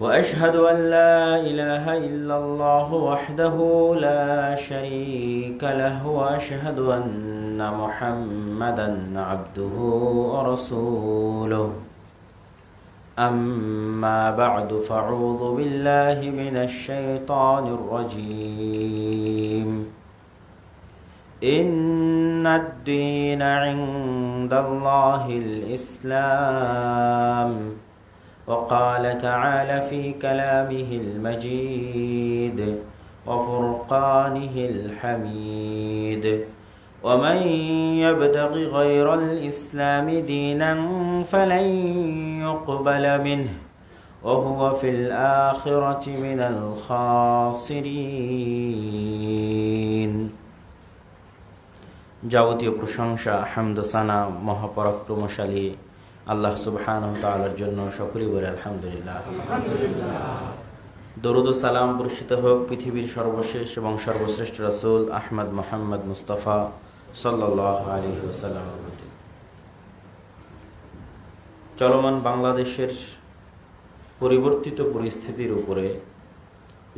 وأشهد أن لا إله إلا الله وحده لا شريك له وأشهد أن محمدا عبده ورسوله. أما بعد فأعوذ بالله من الشيطان الرجيم. إن الدين عند الله الإسلام. وقال تعالى في كلامه المجيد وفرقانه الحميد ومن يبتغ غير الإسلام دينا فلن يقبل منه وهو في الآخرة من الخاسرين যাবতীয় প্রশংসা হামদসানা মহাপরাক্রমশালী আল্লাহ সুবহান জন্য সকলেই বলে আলহামদুলিল্লাহ। দরুদ সালাম বর্ষিত হোক পৃথিবীর সর্বশেষ এবং সর্বশ্রেষ্ঠ রাসুল আহমদ মোহাম্মদ মুস্তফা ওসাল্লাম চলমান বাংলাদেশের পরিবর্তিত পরিস্থিতির উপরে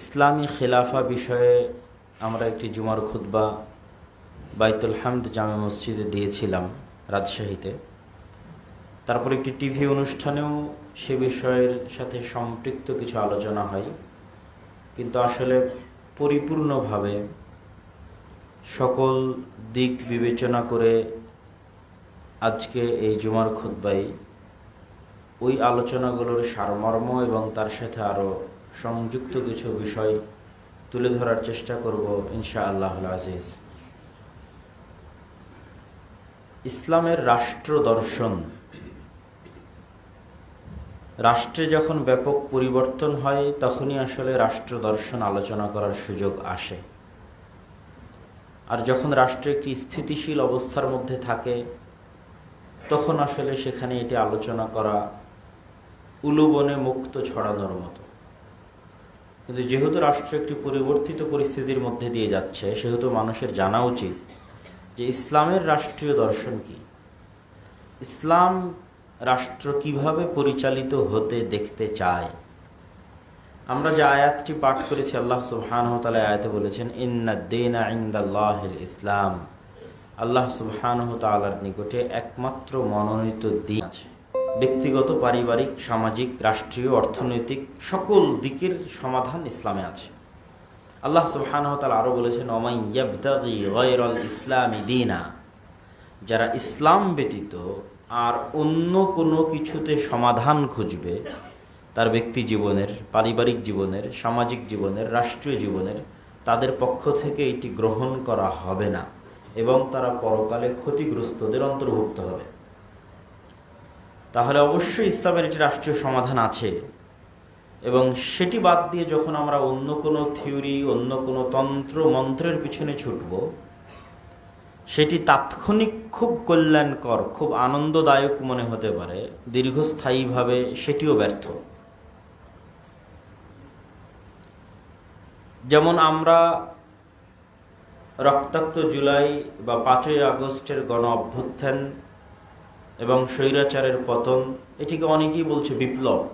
ইসলামী খেলাফা বিষয়ে আমরা একটি জুমার খুদ্া বাইতুল হামদ জামে মসজিদে দিয়েছিলাম রাজশাহীতে। তারপর একটি টিভি অনুষ্ঠানেও সে বিষয়ের সাথে সম্পৃক্ত কিছু আলোচনা হয়। কিন্তু আসলে পরিপূর্ণভাবে সকল দিক বিবেচনা করে আজকে এই জুমার খুদ্বাই ওই আলোচনাগুলোর সারমর্ম এবং তার সাথে আরও সংযুক্ত কিছু বিষয় তুলে ধরার চেষ্টা করব ইনশা আল্লাহ আজিজ। ইসলামের রাষ্ট্র দর্শন রাষ্ট্রে যখন ব্যাপক পরিবর্তন হয়, তখনই আসলে রাষ্ট্র দর্শন আলোচনা করার সুযোগ আসে। আর যখন রাষ্ট্র একটি স্থিতিশীল অবস্থার মধ্যে থাকে, তখন আসলে সেখানে এটি আলোচনা করা উলুবনে মুক্ত ছড়ানোর মতো। কিন্তু যেহেতু রাষ্ট্র একটি পরিবর্তিত পরিস্থিতির মধ্যে দিয়ে যাচ্ছে, সেহেতু মানুষের জানা উচিত যে ইসলামের রাষ্ট্রীয় দর্শন কি। ইসলাম রাষ্ট্র কীভাবে পরিচালিত হতে দেখতে চায়। আমরা যে আয়াতটি পাঠ করেছি, আল্লাহ সুবহান আয়াতে বলেছেন ইন্নাদ্দিনাহ ইসলাম। আল্লাহ সুবহানহতালার নিকটে একমাত্র মনোনীত দিন আছে। ব্যক্তিগত, পারিবারিক, সামাজিক, রাষ্ট্রীয়, অর্থনৈতিক সকল দিকের সমাধান ইসলামে আছে। আল্লাহ সুবহান তালা আরও বলেছেন ইসলামী দিনা। যারা ইসলাম ব্যতীত আর অন্য কোনো কিছুতে সমাধান খুঁজবে তার ব্যক্তি জীবনের, পারিবারিক জীবনের, সামাজিক জীবনের, রাষ্ট্রীয় জীবনের, তাদের পক্ষ থেকে এটি গ্রহণ করা হবে না এবং তারা পরকালে ক্ষতিগ্রস্তদের অন্তর্ভুক্ত হবে। তাহলে অবশ্যই ইসলামের একটি রাষ্ট্রীয় সমাধান আছে এবং সেটি বাদ দিয়ে যখন আমরা অন্য কোনো থিওরি, অন্য কোনো তন্ত্র, মন্ত্রের পিছনে ছুটব সেটি তাৎক্ষণিক খুব কল্যাণকর, খুব আনন্দদায়ক মনে হতে পারে। দীর্ঘস্থায়ীভাবে সেটিও ব্যর্থ। যেমন আমরা রক্তাক্ত জুলাই বা পাঁচই আগস্টের গণ অভ্যুত্থান এবং স্বৈরাচারের পতন, এটিকে অনেকেই বলছে বিপ্লব।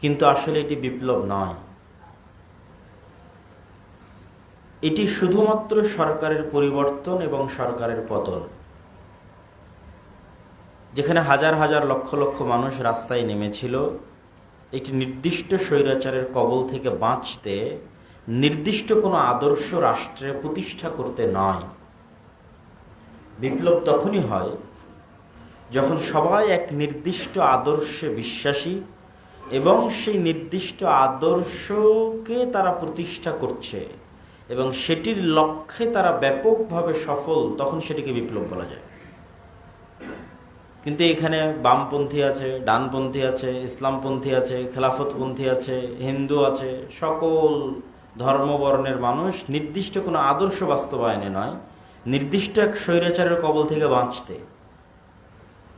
কিন্তু আসলে এটি বিপ্লব নয়। এটি শুধুমাত্র সরকারের পরিবর্তন এবং সরকারের পতন। যেখানে হাজার হাজার লক্ষ লক্ষ মানুষ রাস্তায় নেমেছিল, একটি নির্দিষ্ট স্বৈরাচারের কবল থেকে বাঁচতে নির্দিষ্ট কোনো আদর্শ রাষ্ট্রে প্রতিষ্ঠা করতে নয়। বিপ্লব তখনই হয় যখন সবাই এক নির্দিষ্ট আদর্শে বিশ্বাসী এবং সেই নির্দিষ্ট আদর্শকে তারা প্রতিষ্ঠা করছে। এবং সেটির লক্ষ্যে তারা ব্যাপকভাবে সফল, তখন সেটিকে বিপ্লব বলা যায়। কিন্তু এখানে বামপন্থী আছে, ডানপন্থী আছে, ইসলামপন্থী আছে, খেলাফতপন্থী আছে, হিন্দু আছে, সকল ধর্মবর্ণের মানুষ নির্দিষ্ট কোনো আদর্শ বাস্তবায়নে নয়, নির্দিষ্ট এক স্বৈরাচারের কবল থেকে বাঁচতে।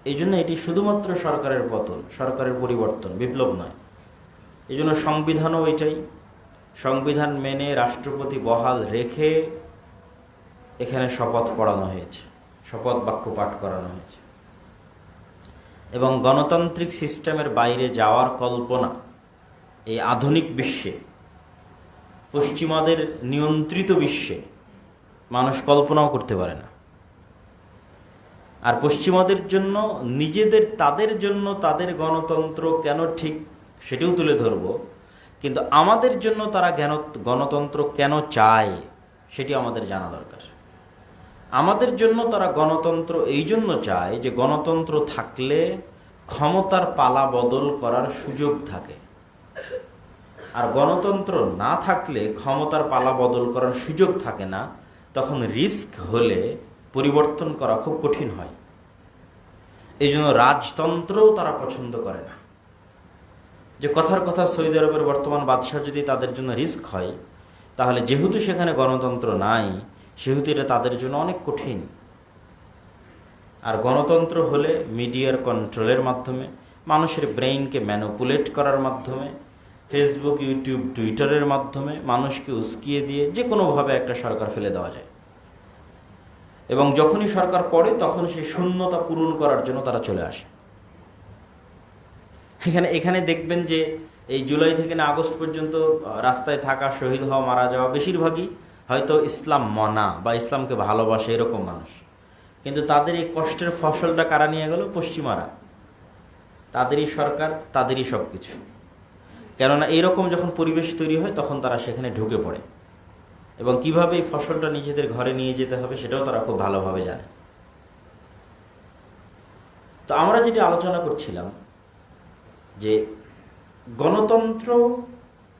এই জন্য এটি শুধুমাত্র সরকারের পতন, সরকারের পরিবর্তন, বিপ্লব নয়। এই জন্য সংবিধানও এটাই। সংবিধান মেনে রাষ্ট্রপতি বহাল রেখে এখানে শপথ পড়ানো হয়েছে। শপথ বাক্য পাঠ করানো হয়েছে। এবং গণতান্ত্রিক সিস্টেমের বাইরে যাওয়ার কল্পনা এই আধুনিক বিশ্বে, পশ্চিমাদের নিয়ন্ত্রিত বিশ্বে মানুষ কল্পনাও করতে পারে না। আর পশ্চিমাদের জন্য, নিজেদের, তাদের জন্য, তাদের গণতন্ত্র কেন ঠিক সেটিও তুলে ধরব। কিন্তু আমাদের জন্য তারা জ্ঞান গণতন্ত্র কেন চায়, সেটি আমাদের জানা দরকার। আমাদের জন্য তারা গণতন্ত্র এই জন্য চায় যে গণতন্ত্র থাকলে ক্ষমতার পালা বদল করার সুযোগ থাকে। আর গণতন্ত্র না থাকলে ক্ষমতার পালা বদল করার সুযোগ থাকে না, তখন রিস্ক হলে পরিবর্তন করা খুব কঠিন হয়। এই জন্য রাজতন্ত্রও তারা পছন্দ করে না। যে কথার কথা সৌদি আরবের বর্তমান বাদশাহ যদি তাদের জন্য রিস্ক হয়, তাহলে যেহেতু সেখানে গণতন্ত্র নাই, সেহেতু এটা তাদের জন্য অনেক কঠিন। আর গণতন্ত্র হলে মিডিয়ার কন্ট্রোলের মাধ্যমে, মানুষের ব্রেইনকে ম্যানুপুলেট করার মাধ্যমে, ফেসবুক, ইউটিউব, টুইটারের মাধ্যমে মানুষকে উস্কিয়ে দিয়ে যে কোনোভাবে একটা সরকার ফেলে দেওয়া যায়। এবং যখনই সরকার পড়ে তখন সেই শূন্যতা পূরণ করার জন্য তারা চলে আসে। এখানে এখানে দেখবেন যে এই জুলাই থেকে না আগস্ট পর্যন্ত রাস্তায় থাকা, শহীদ হওয়া, মারা যাওয়া বেশিরভাগই হয়তো ইসলাম মনা বা ইসলামকে ভালোবাসে এরকম মানুষ। কিন্তু তাদের এই কষ্টের ফসলটা কারা নিয়ে গেল? পশ্চিমারা। তাদেরই সরকার, তাদেরই সব কিছু কেননা এইরকম যখন পরিবেশ তৈরি হয়, তখন তারা সেখানে ঢুকে পড়ে। এবং কীভাবে এই ফসলটা নিজেদের ঘরে নিয়ে যেতে হবে, সেটাও তারা খুব ভালোভাবে জানে। তো আমরা যেটি আলোচনা করছিলাম যে গণতন্ত্র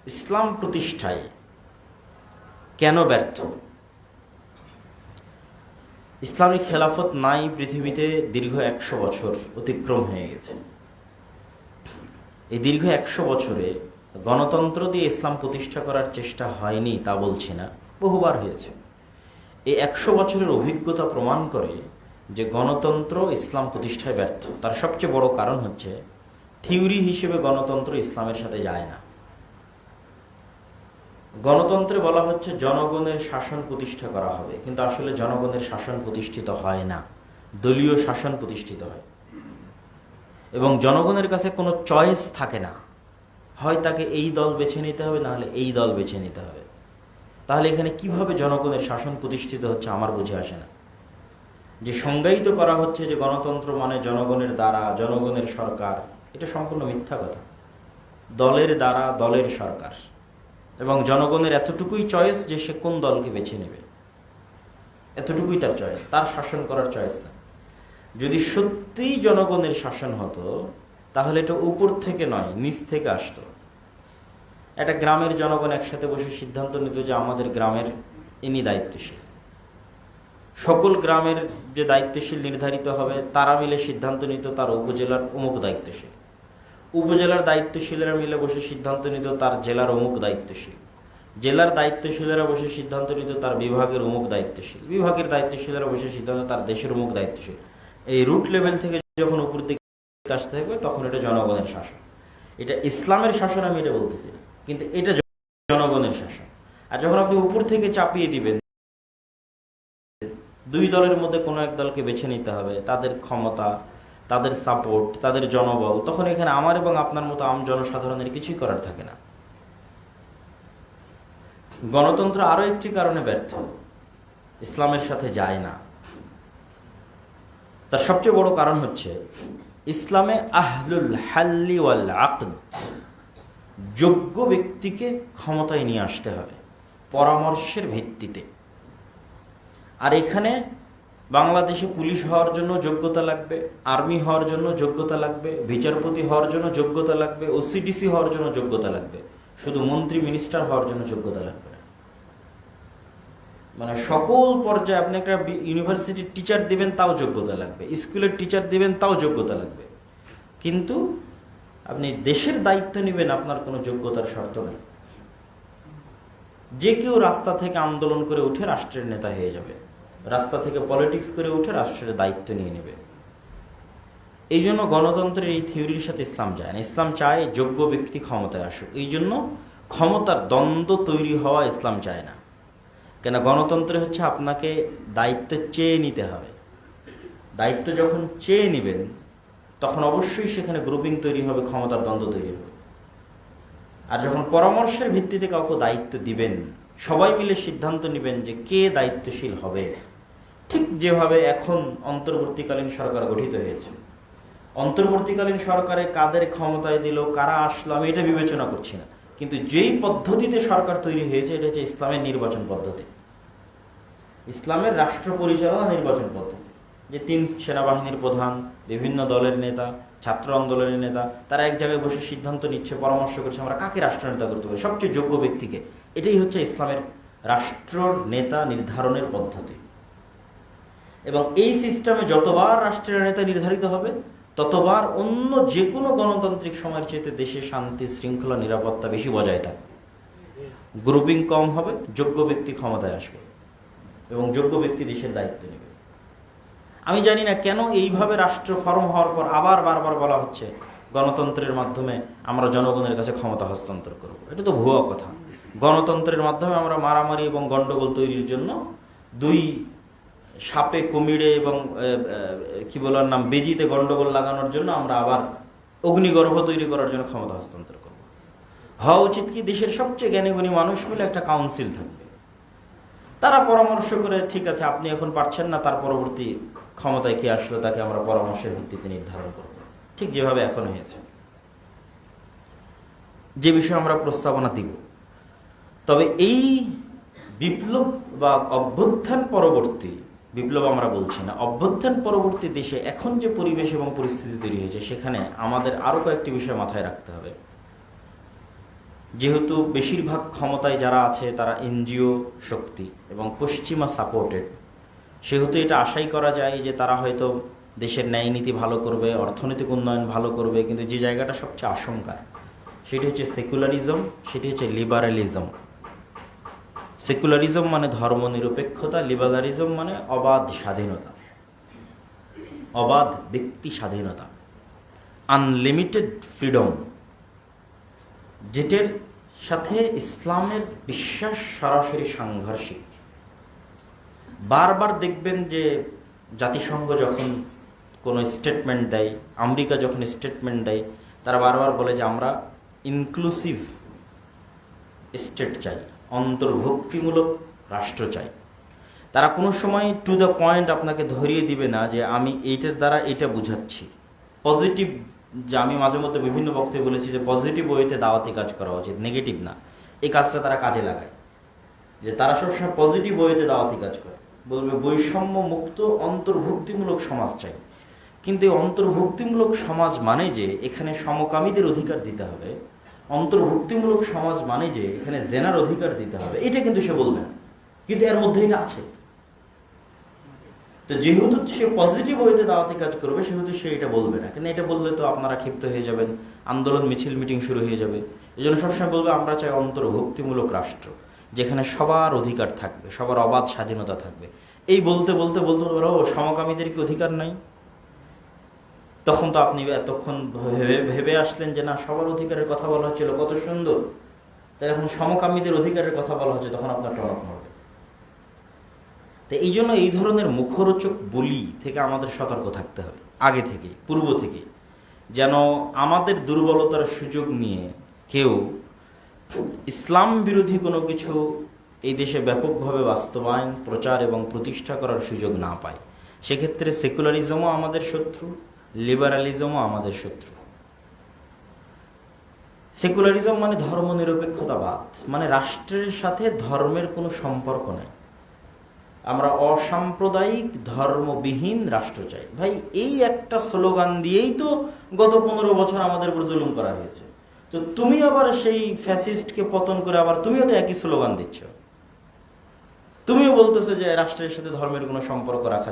ইসলাম প্রতিষ্ঠায় কেন ব্যর্থ? ইসলামী খেলাফত নাই পৃথিবীতে দীর্ঘ একশো বছর অতিক্রম হয়ে গেছে। এই দীর্ঘ একশো বছরে গণতন্ত্র দিয়ে ইসলাম প্রতিষ্ঠা করার চেষ্টা হয়নি তা বলছি না, বহুবার হয়েছে। এই একশো বছরের অভিজ্ঞতা প্রমাণ করে যে গণতন্ত্র ইসলাম প্রতিষ্ঠায় ব্যর্থ। তার সবচেয়ে বড় কারণ হচ্ছে থিওরি হিসেবে গণতন্ত্র ইসলামের সাথে যায় না। গণতন্ত্রে বলা হচ্ছে জনগণের শাসন প্রতিষ্ঠা করা হবে, কিন্তু আসলে জনগণের শাসন প্রতিষ্ঠিত হয় না। দলীয় শাসন প্রতিষ্ঠিত হয়। এবং জনগণের কাছে কোনো চয়েস থাকে না। হয় তাকে এই দল বেছে নিতে হবে নাহলে এই দল বেছে নিতে হবে। তাহলে এখানে কীভাবে জনগণের শাসন প্রতিষ্ঠিত হচ্ছে আমার বুঝে আসে না। যে সংজ্ঞায়িত করা হচ্ছে যে গণতন্ত্র মানে জনগণের দ্বারা, জনগণের সরকার এটা সম্পূর্ণ মিথ্যা কথা। দলের দ্বারা দলের সরকার। এবং জনগণের এতটুকুই চয়েস যে সে কোন দলকে বেছে নেবে। এতটুকুই তার চয়েস তার শাসন করার চয়েস না। যদি সত্যিই জনগণের শাসন হতো, তাহলে এটা উপর থেকে নয়, নিচ থেকে আসতো। একটা গ্রামের জনগণ একসাথে বসে সিদ্ধান্ত নিত যে আমাদের গ্রামের ইনি দায়িত্বশীল। সকল গ্রামের যে দায়িত্বশীল নির্ধারিত হবে, তারা মিলে সিদ্ধান্ত নিত তার উপজেলার অমুক দায়িত্বশীল। উপজেলার দায়িত্বশীলেরা মিলে বসে সিদ্ধান্ত নিত তার জেলার অমুক দায়িত্বশীল। জেলার দায়িত্বশীলেরা বসে সিদ্ধান্ত নিত তার বিভাগের অমুক দায়িত্বশীল। বিভাগের দায়িত্বশীলেরা বসে সিদ্ধান্ত তার দেশের অমুক দায়িত্বশীল। এই রুট লেভেল থেকে যখন উপর দিকে আসতে থাকবে, তখন এটা জনগণের শাসন। এটা ইসলামের শাসন আমি এটা বলতেছি কিন্তু এটা জনগণের শাসন। আর যখন আপনি উপর থেকে চাপিয়ে দিবেন, দুই দলের মধ্যে কোনো এক দলকে বেছে নিতে হবে, তাদের ক্ষমতা তাদের সাপোর্ট তাদের জনবল, তখন এখানে আমার এবং আপনার মতো আম জনসাধারণের কিছুই করার থাকে না। গণতন্ত্র আরও একটি কারণে ব্যর্থ। ইসলামের সাথে যায় না। তার সবচেয়ে বড় কারণ হচ্ছে, ইসলামে আহলুল হাল্লি ওয়াল আকদ, যোগ্য ব্যক্তিকে ক্ষমতায় নিয়ে আসতে হবে, পরামর্শের ভিত্তিতে। আর এখানে বাংলাদেশে পুলিশ হওয়ার জন্য যোগ্যতা লাগবে, আর্মি হওয়ার জন্য যোগ্যতা লাগবে, বিচারপতি হওয়ার জন্য যোগ্যতা লাগবে ওসিডিসি হওয়ার জন্য যোগ্যতা লাগবে। শুধু মন্ত্রী মিনিস্টার হওয়ার জন্য যোগ্যতা লাগবে মানে সকল পর্যায়ে আপনি একটা ইউনিভার্সিটির টিচার দিবেন, তাও যোগ্যতা লাগবে। স্কুলের টিচার দিবেন, তাও যোগ্যতা লাগবে। কিন্তু আপনি দেশের দায়িত্ব নেবেন, আপনার কোনো যোগ্যতার শর্ত নেই। যে কেউ রাস্তা থেকে আন্দোলন করে উঠে রাষ্ট্রের নেতা হয়ে যাবে। রাস্তা থেকে পলিটিক্স করে উঠে রাষ্ট্রের দায়িত্ব নিয়ে নেবে। এই জন্য গণতন্ত্রের এই থিওরির সাথে ইসলাম যায় না। ইসলাম চায় যোগ্য ব্যক্তি ক্ষমতায় আসুক। এই জন্য ক্ষমতার দ্বন্দ্ব তৈরি হওয়া ইসলাম চায় না। কেন? গণতন্ত্রে হচ্ছে আপনাকে দায়িত্ব চেয়ে নিতে হবে। দায়িত্ব যখন চেয়ে নেবেন, তখন অবশ্যই সেখানে গ্রুপিং তৈরি হবে, ক্ষমতার দ্বন্দ্ব তৈরি হবে। আর যখন পরামর্শের ভিত্তিতে কাউকে দায়িত্ব দিবেন, সবাই মিলে সিদ্ধান্ত নেবেন যে কে দায়িত্বশীল হবে। ঠিক যেভাবে এখন অন্তর্বর্তীকালীন সরকার গঠিত হয়েছে। অন্তর্বর্তীকালীন সরকারে কাদের ক্ষমতায় দিল, কারা আসলো, আমি এটা বিবেচনা করছি না। কিন্তু যেই পদ্ধতিতে সরকার তৈরি হয়েছে, এটা হচ্ছে ইসলামের নির্বাচন পদ্ধতি। ইসলামের রাষ্ট্র পরিচালনা নির্বাচন পদ্ধতি। যে তিন সেনাবাহিনীর প্রধান, বিভিন্ন দলের নেতা, ছাত্র আন্দোলনের নেতা, তারা এক জায়গায় বসে সিদ্ধান্ত নিচ্ছে, পরামর্শ করছে, আমরা কাকে রাষ্ট্রনেতা করতে পারি? সবচেয়ে যোগ্য ব্যক্তিকে। এটাই হচ্ছে ইসলামের রাষ্ট্র নেতা নির্ধারণের পদ্ধতি। এবং এই সিস্টেমে যতবার রাষ্ট্রের নেতা নির্ধারিত হবে, ততবার অন্য যে কোনো গণতান্ত্রিক সময়ের চাইতে দেশে শান্তি, শৃঙ্খলা, নিরাপত্তা বেশি বজায় থাকবে গ্রুপিং কম হবে, যোগ্য ব্যক্তি ক্ষমতায় আসবে এবং যোগ্য ব্যক্তি দেশের দায়িত্ব নেবে। আমি জানি না কেন এইভাবে রাষ্ট্র ফর্ম হওয়ার পর আবার বারবার বলা হচ্ছে, গণতন্ত্রের মাধ্যমে আমরা জনগণের কাছে ক্ষমতা হস্তান্তর করব। এটা তো ভুয়া কথা। গণতন্ত্রের মাধ্যমে আমরা মারামারি এবং গন্ডগোল তৈরির জন্য দুই সাপে, কুমিরে এবং কি বলার নাম, বেজিতে গন্ডগোল লাগানোর জন্য আমরা আবার অগ্নিগর্ভ তৈরি করার জন্য ক্ষমতা হস্তান্তর করব। হওয়া উচিত কি দেশের সবচেয়ে জ্ঞানীগুণী মানুষ মিলে একটা কাউন্সিল থাকবে। তারা পরামর্শ করে, ঠিক আছে, আপনি এখন পারছেন না, তার পরবর্তী ক্ষমতায় কে আসলো, তাকে আমরা পরামর্শের ভিত্তিতে নির্ধারণ করব। ঠিক যেভাবে এখন হয়েছে। যে বিষয়ে আমরা প্রস্তাবনা দিব, তবে এই বিপ্লব বা অভ্যুত্থান পরবর্তী বিপ্লব আমরা বলছি না। অভ্যুত্থান পরবর্তী দেশে এখন যে পরিবেশ এবং পরিস্থিতি তৈরি হয়েছে, সেখানে আমাদের আরও কয়েকটি বিষয় মাথায় রাখতে হবে। যেহেতু বেশিরভাগ ক্ষমতায় যারা আছে, তারা এনজিও শক্তি এবং পশ্চিমা সাপোর্টেড। সেহেতু এটা আশাই করা যায় যে তারা হয়তো দেশের ন্যায় নীতি ভালো করবে, অর্থনৈতিক উন্নয়ন ভালো করবে, কিন্তু যে জায়গাটা সবচেয়ে আশঙ্কা সেটি হচ্ছে সেকুলারিজম, সেটি হচ্ছে লিবারালিজম। সেকুলারিজম মানে ধর্মনিরপেক্ষতা, লিবারালিজম মানে অবাধ স্বাধীনতা। অবাধ ব্যক্তি স্বাধীনতা। আনলিমিটেড ফ্রিডম যেটার সাথে ইসলামের বিশ্বাস সরাসরি সাংঘর্ষিক। বারবার দেখবেন যে জাতিসংঘ যখন কোনো স্টেটমেন্ট দেয়, আমেরিকা যখন স্টেটমেন্ট দেয়, তারা বারবার বলে যে আমরা ইনক্লুসিভ স্টেট চাই। অন্তর্ভুক্তিমূলক রাষ্ট্র চাই। তারা কোনো সময় টু দ্য পয়েন্ট আপনাকে ধরিয়ে দিবে না যে আমি এইটার দ্বারা এটা বুঝাচ্ছি। পজিটিভ যে আমি মাঝে মধ্যে বিভিন্ন বক্তব্যে বলেছি যে পজিটিভ ওয়েতে দাওয়াতি কাজ করা উচিত নেগেটিভ না। এই কাজটা তারা কাজে লাগায়। যে তারা সবসময় পজিটিভ ওয়েতে দাওয়াতি কাজ করে। বলবে, বৈষম্য মুক্ত, অন্তর্ভুক্তিমূলক সমাজ চাই। কিন্তু এই অন্তর্ভুক্তিমূলক সমাজ মানে যে এখানে সমকামীদের অধিকার দিতে হবে। অন্তর্ভুক্তিমূলক সমাজ মানে যে এখানে জেনার অধিকার দিতে হবে এটা কিন্তু সে বলবে না কিন্তু এর মধ্যে এটা আছে তো যেহেতু সে পজিটিভ ওয়েতে দাওয়াতি কাজ করবে সেহেতু সে এটা বলবে না কিন্তু এটা বললে তো আপনারা ক্ষিপ্ত হয়ে যাবেন আন্দোলন মিছিল মিটিং শুরু হয়ে যাবে এই জন্য সবসময় বলবে আমরা চাই অন্তর্ভুক্তিমূলক রাষ্ট্র যেখানে সবার অধিকার থাকবে সবার অবাধ স্বাধীনতা থাকবে এই বলতে বলতে বলতে বলতে ও সমকামীদের কি অধিকার নাই তখন তো আপনি এতক্ষণ ভেবে ভেবে আসলেন যে না, সবার অধিকারের কথা বলা হচ্ছিল, কত সুন্দর। তাই এখন সমকামীদের অধিকারের কথা বলা হচ্ছে, তখন আপনার টনক নড়বে। তো এই জন্য এই ধরনের মুখরোচক বলি থেকে আমাদের সতর্ক থাকতে হবে, আগে থেকে, পূর্ব থেকে। যেন আমাদের দুর্বলতার সুযোগ নিয়ে কেউ ইসলাম বিরোধী কোনো কিছু এই দেশে ব্যাপকভাবে বাস্তবায়ন, প্রচার এবং প্রতিষ্ঠা করার সুযোগ না পায়। সেক্ষেত্রে সেকুলারিজমও আমাদের শত্রু। লিবারালিজমও আমাদের শত্রু। সেকুলারিজম মানে ধর্মনিরপেক্ষতাবাদ মানে রাষ্ট্রের সাথে ধর্মের কোনো সম্পর্ক নেই। আমরা অসাম্প্রদায়িক, ধর্মবিহীন রাষ্ট্র চাই। ভাই, এই একটা স্লোগান দিয়েই তো গত পনেরো বছর আমাদের উপর জুলুম করা হয়েছে। তো তুমি আবার সেই ফ্যাসিস্টকে পতন করে আবার তুমিও তো একই স্লোগান দিচ্ছ। তুমিও বলতেছো যে রাষ্ট্রের সাথে ধর্মের কোনো সম্পর্ক রাখা